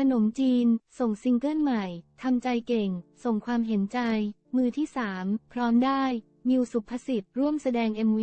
ขนมจีน ส่งซิงเกิลใหม่ ทำใจเก่ง ส่งความเห็นใจ มือที่ 3 พร้อมได้ มิวสุภสิทธิ์ร่วมแสดง MV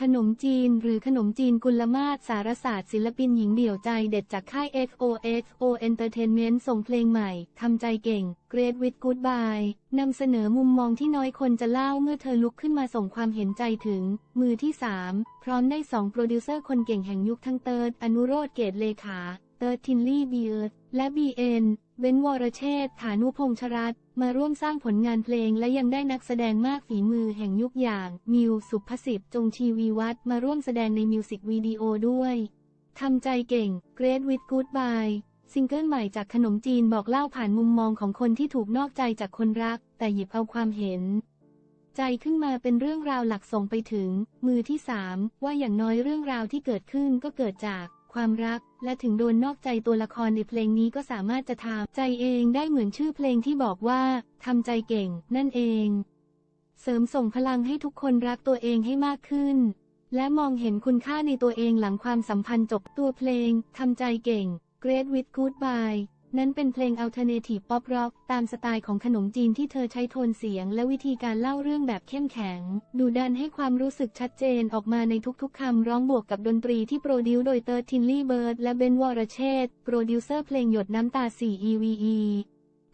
ขนมจีน หรือขนมจีนกุลมาศสารศาสตร์ศิลปินหญิงเดี่ยวใจเด็ดจากค่าย XOXO Entertainment ส่งเพลงใหม่ ทำใจเก่ง Great with Goodbye นำเสนอมุมมองที่น้อยคนจะเล่าเมื่อเธอลุกขึ้นมาส่งความเห็นใจถึง มือที่ 3 พร้อมได้สองโปรดิวเซอร์คนเก่งแห่งยุคทั้งเติร์ดอนุโรธเกตเลขา เติร์ดทินลี่เบียร์และ BN เว้นเบนวรเชษฐ์ฐานุพงษ์ชรัตน์มาร่วมสร้างผลงานเพลงและยังได้นักแสดงมากฝีมือแห่งยุคอย่าง มิวสุภสิทธิ์จงชีวีวัฒน์มาร่วมแสดงในมิวสิกวิดีโอด้วย ทำใจเก่ง Great with Goodbye ซิงเกิลใหม่จากขนมจีนบอกเล่าผ่านมุมมองของคนที่ถูกนอกใจจากคนรัก แต่หยิบเอาความเห็น ใจขึ้นมาเป็นเรื่องราวหลักส่งไปถึง มือที่สามว่าอย่างน้อยเรื่องราวที่เกิดขึ้นก็เกิดจาก ความรัก และถึงโดนนอกใจตัวละครในเพลงนี้ก็สามารถจะทำใจเองได้เหมือนชื่อเพลงที่บอกว่าทำใจเก่ง นั่นเอง เสริมส่งพลังให้ทุกคนรักตัวเองให้มากขึ้น และมองเห็นคุณค่าในตัวเองหลังความสัมพันธ์จบตัวเพลงทำใจเก่ง Great with Goodbye นั้นเป็นเพลง Alternative Pop Rock ตามสไตล์ของขนมจีนที่เธอใช้โทนเสียง และวิธีการเล่าเรื่องแบบเข้มแข็ง ดูดันให้ความรู้สึกชัดเจนออกมาในทุกๆคำร้องบวกกับดนตรีที่โปรดิวโดยเติร์ทินลี่เบิร์ดและเบนวอร์เชษโปรดิวเซอร์เพลงหยดน้ำตา 4 EVE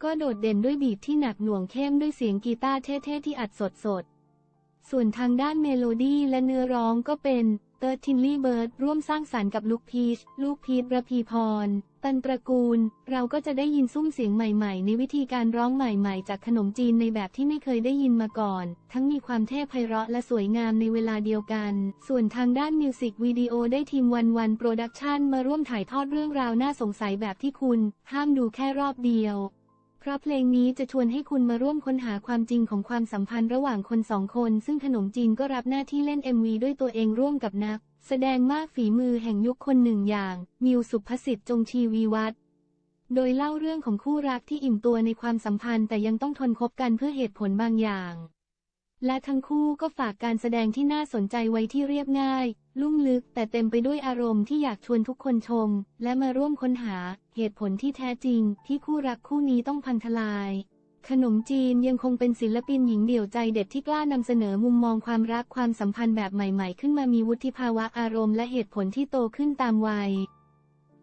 ก็โดดเด่นด้วยบีทที่หนักหน่วงเข้มด้วยเสียงกีตาร์เท่ๆที่อัดสดๆ ส่วนทางด้านเมโลดี้และเนื้อร้องก็เป็นเติร์ทินลี่เบิร์ดร่วมสร้างสรรค์กับลูกพีช ลูกพีทระพีพร ตันตระกูล เราก็จะได้ยินซุ้มเสียงใหม่ๆ ในวิธีการร้องใหม่ๆ จากขนมจีนในแบบที่ไม่เคยได้ยินมาก่อน ทั้งมีความเท่ไพเราะและสวยงามในเวลาเดียวกัน ส่วนทางด้านมิวสิกวิดีโอได้ทีมวันวันโปรดักชันมาร่วมถ่ายทอดเรื่องราวน่าสงสัยแบบที่คุณ ห้ามดูแค่รอบเดียวเพราะเพลงนี้จะชวนให้คุณมาร่วมค้นหาความจริงของความสัมพันธ์ระหว่างคนสองคน ซึ่งขนมจีนก็รับหน้าที่เล่น MV ด้วยตัวเองร่วมกับนัก แสดงมากฝีมือแห่งยุคคนหนึ่งอย่าง มิวสุภสิทธิ์จงชีวีวัฒน์โดยเล่าเรื่องของคู่รักที่อิ่มตัวในความสัมพันธ์แต่ยังต้องทนคบกันเพื่อเหตุผลบางอย่าง และทั้งคู่ก็ฝากการแสดงที่น่าสนใจไว้ที่เรียบง่าย ลุ่มลึกแต่เต็มไปด้วยอารมณ์ที่อยากชวนทุกคนชม และมาร่วมค้นหาเหตุผลที่แท้จริง ที่คู่รักคู่นี้ต้องพังทลาย ขนมจีนยังคงเป็นศิลปินหญิงเดี่ยวใจเด็ดที่กล้านำเสนอมุมมองความรักความสัมพันธ์แบบใหม่ๆ ขึ้นมามีวุฒิภาวะอารมณ์และเหตุผลที่โตขึ้นตามวัย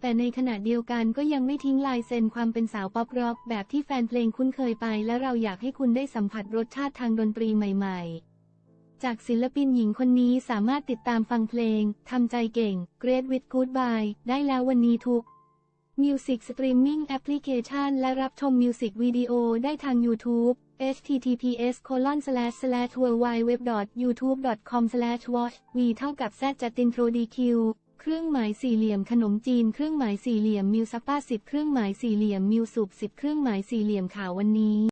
แต่ในขณะเดียวกันก็ยังไม่ทิ้งลายเซ็นความเป็นสาวป๊อปร็อกแบบที่แฟนเพลงคุ้นเคยไป และเราอยากให้คุณได้สัมผัสรสชาติทางดนตรีใหม่ ๆ จากศิลปินหญิงคนนี้สามารถติดตามฟังเพลงทำใจเก่ง Great with Goodbye ได้แล้ววันนี้ทุก มิวสิกสตรีมมิ่งแอปพลิเคชันและรับชมมิวสิกวิดีโอได้ทาง YouTube https www.youtube.com watch v เท่ากับ z จัดตินโทรดีคิวเครื่องหมายสี่เหลี่ยมขนมจีนเครื่องหมายสี่เหลี่ยมมิวซัปป้าสิบเครื่องหมายสี่เหลี่ยมมิวสุบสิบเครื่องหมายสี่เหลี่ยมข่าววันนี้